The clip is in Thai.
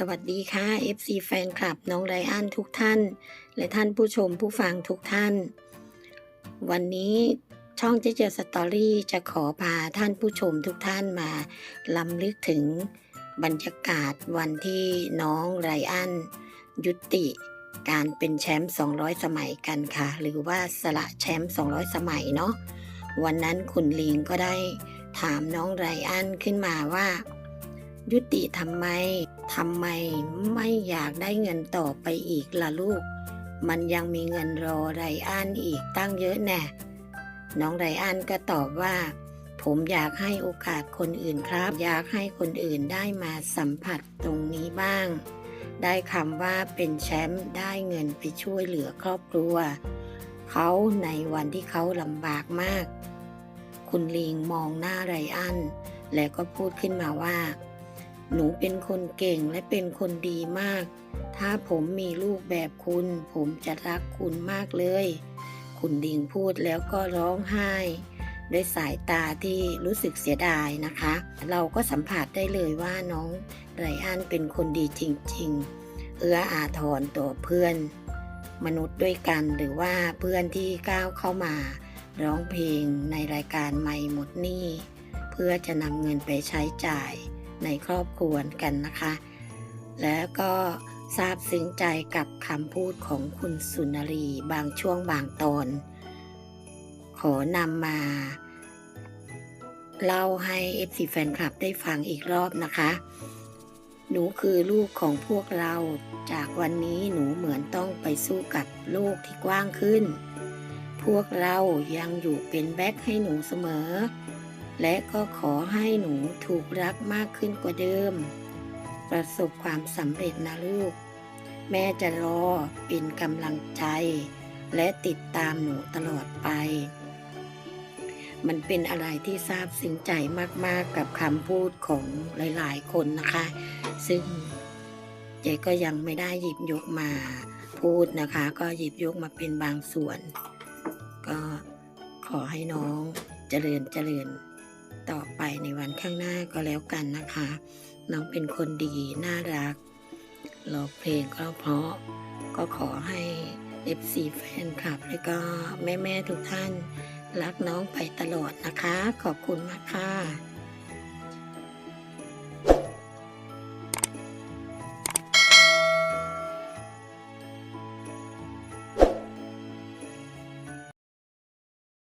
สวัสดีค่ะ FC แฟนคลับน้องไรอันทุกท่าน และท่านผู้ชมผู้ฟังทุกท่าน วันนี้ช่องเจเจสตอรี่จะขอพาท่านผู้ชมทุกท่านมาลำลึกถึงบรรยากาศวันที่น้องไรอันยุติการเป็นแชมป์ 200 สมัยกันค่ะ หรือว่าสละแชมป์ 200 สมัยเนาะวันนั้นคุณลิงก็ได้ถามน้องไรอันขึ้นมาว่า ยุติทำไม ทำไมไม่อยากได้เงินต่อไปอีกล่ะลูก มันยังมีเงินรอไรอันอีกตั้งเยอะแน่ น้องไรอันก็ตอบว่า ผมอยากให้โอกาสคนอื่นครับ อยากให้คนอื่นได้มาสัมผัสตรงนี้บ้าง ได้คำว่าเป็นแชมป์ได้เงินไปช่วยเหลือครอบครัว เขาในวันที่เขาลำบากมาก คุณลิงมองหน้าไรอัน แล้วก็พูดขึ้นมาว่า หนูเป็นคนเก่งและเป็นคนดีมาก ถ้าผมมีลูกแบบคุณ ผมจะรักคุณมากเลย คุณดิงพูดแล้วก็ร้องไห้ด้วยสายตาที่รู้สึกเสียดายนะคะ เราก็สัมผัสได้เลยว่าน้องไรอันเป็นคนดีจริง ๆ เอื้ออาทรต่อเพื่อน มนุษย์ด้วยกันหรือว่าเพื่อนที่ก้าวเข้ามาร้องเพลงในรายการไม่หมดหนี้ เพื่อจะนำเงินไปใช้จ่าย ในครอบครัวกันนะคะ แล้วก็ซาบซึ้งใจกับคำพูดของคุณสุนารีบางช่วงบางตอน ขอนำมา เล่าให้ FC แฟนคลับได้ฟังอีกรอบนะคะ หนูคือลูกของพวกเรา จากวันนี้หนูเหมือนต้องไปสู้กับโลกที่กว้างขึ้น พวกเรายังอยู่เป็นแบ็คให้หนูเสมอ และก็ขอให้หนูถูกรักมากขึ้นกว่าเดิม ประสบความสำเร็จนะลูก แม่จะรอเป็นกำลังใจ และติดตามหนูตลอดไป มันเป็นอะไรที่ซาบซึ้งใจมากๆกับคำพูดของหลายๆ คนนะคะ ซึ่งเจ๊ก็ยังไม่ได้หยิบยกมาพูดนะคะ ก็หยิบยกมาเป็นบางส่วน ก็ขอให้น้องเจริญเจริญ ต่อไปในวันข้างหน้าก็แล้วกันนะคะ น้องเป็นคนดี น่ารักร้องเพลงก็เพราะก็ขอให้ FC แฟนคลับ และก็แม่ ๆ ทุกท่าน รักน้องไปตลอดนะคะ ขอบคุณมากค่ะ